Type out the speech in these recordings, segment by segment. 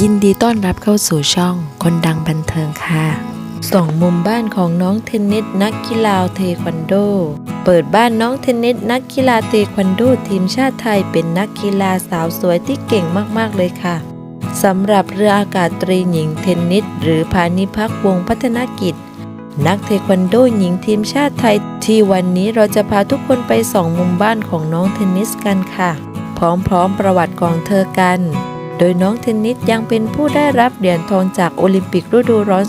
ยินดีต้อนรับเข้าสู่ช่องคนดังบันเทิงค่ะสองมุมบ้านของน้องเทนนิสนักกีฬาเทควันโด เปิดบ้านน้องเทนนิสนักกีฬาเทควันโดทีมชาติไทยเป็นนักกีฬาสาวสวยที่เก่งมากๆเลยค่ะสำหรับเรืออากาศตรีหญิงเทนนิสหรือพานิพักวงพัฒนกิจ นักเทควันโดหญิงทีมชาติไทย ที่วันนี้เราจะพาทุกคนไปสองมุมบ้านของน้องเทนนิสกันค่ะ พร้อมๆประวัติของเธอกัน โดยน้องเทนนิสยังเป็นผู้ได้รับเหรียญทองจากโอลิมปิกฤดูร้อน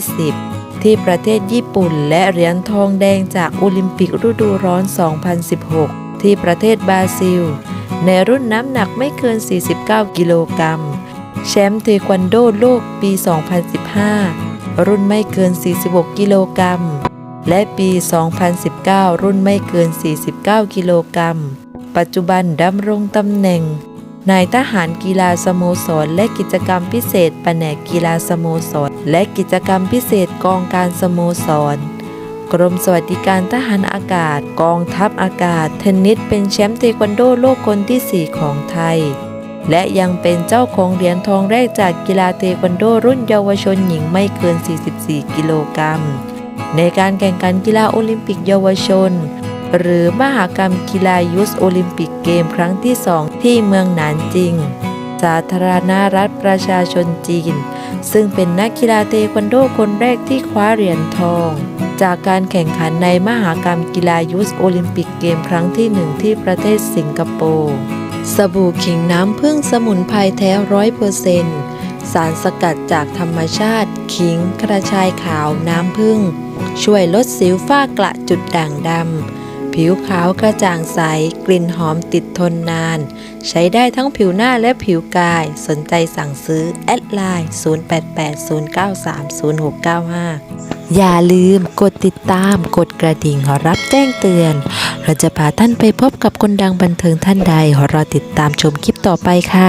2020 ที่ประเทศญี่ปุ่น และเหรียญทองแดงจากโอลิมปิกฤดูร้อน 2016 ที่ประเทศบราซิล ในรุ่นน้ำหนักไม่เกิน 49 กิโลกรัม แชมป์เทควันโดโลกปี 2015 รุ่นไม่เกิน 46 กิโลกรัม และปี 2019 รุ่นไม่เกิน 49 กิโลกรัม ปัจจุบันดำรงตำแหน่ง นายทหารกีฬาสโมสร และกิจกรรมพิเศษแผนกกีฬาสโมสร และกิจกรรมพิเศษกองการสโมสร กรมสวัสดิการทหารอากาศ กองทัพอากาศ เทนนิสเป็นแชมป์เทควันโดโลกคนที่ 4 ของไทย และยังเป็นเจ้าของเหรียญทองแรกจากกีฬาเทควันโดรุ่นเยาวชนหญิงไม่เกิน 44 กิโลกรัมในการแข่งขันกีฬาโอลิมปิกเยาวชน หรือมหากรรมกีฬายุทธโอลิมปิกเกมครั้งที่2ที่เมืองหนานจิง สาธารณรัฐประชาชนจีน ซึ่งเป็นนักกีฬาเทควันโดคนแรกที่คว้าเหรียญทอง จากการแข่งขันในมหากรรมกีฬายุทธโอลิมปิกเกมครั้งที่หนึ่งที่ประเทศสิงคโปร์สบู่ขิงน้ำผึ้งสมุนไพรแท้ร้อยเปอร์เซนต์สารสกัดจากธรรมชาติ ขิง กระชายขาว น้ำผึ้งช่วยลดสิวฝ้ากระจุดด่างดำ ผิวขาวกระจ่างใส กลิ่นหอมติดทนนาน ใช้ได้ทั้งผิวหน้าและผิวกาย สนใจสั่งซื้อ แอดไลน์ 0880930695 อย่าลืมกดติดตามกดกระดิ่งรับแจ้งเตือน เราจะพาท่านไปพบกับคนดังบันเทิงท่านใดรอติดตามชมคลิปต่อไปค่ะ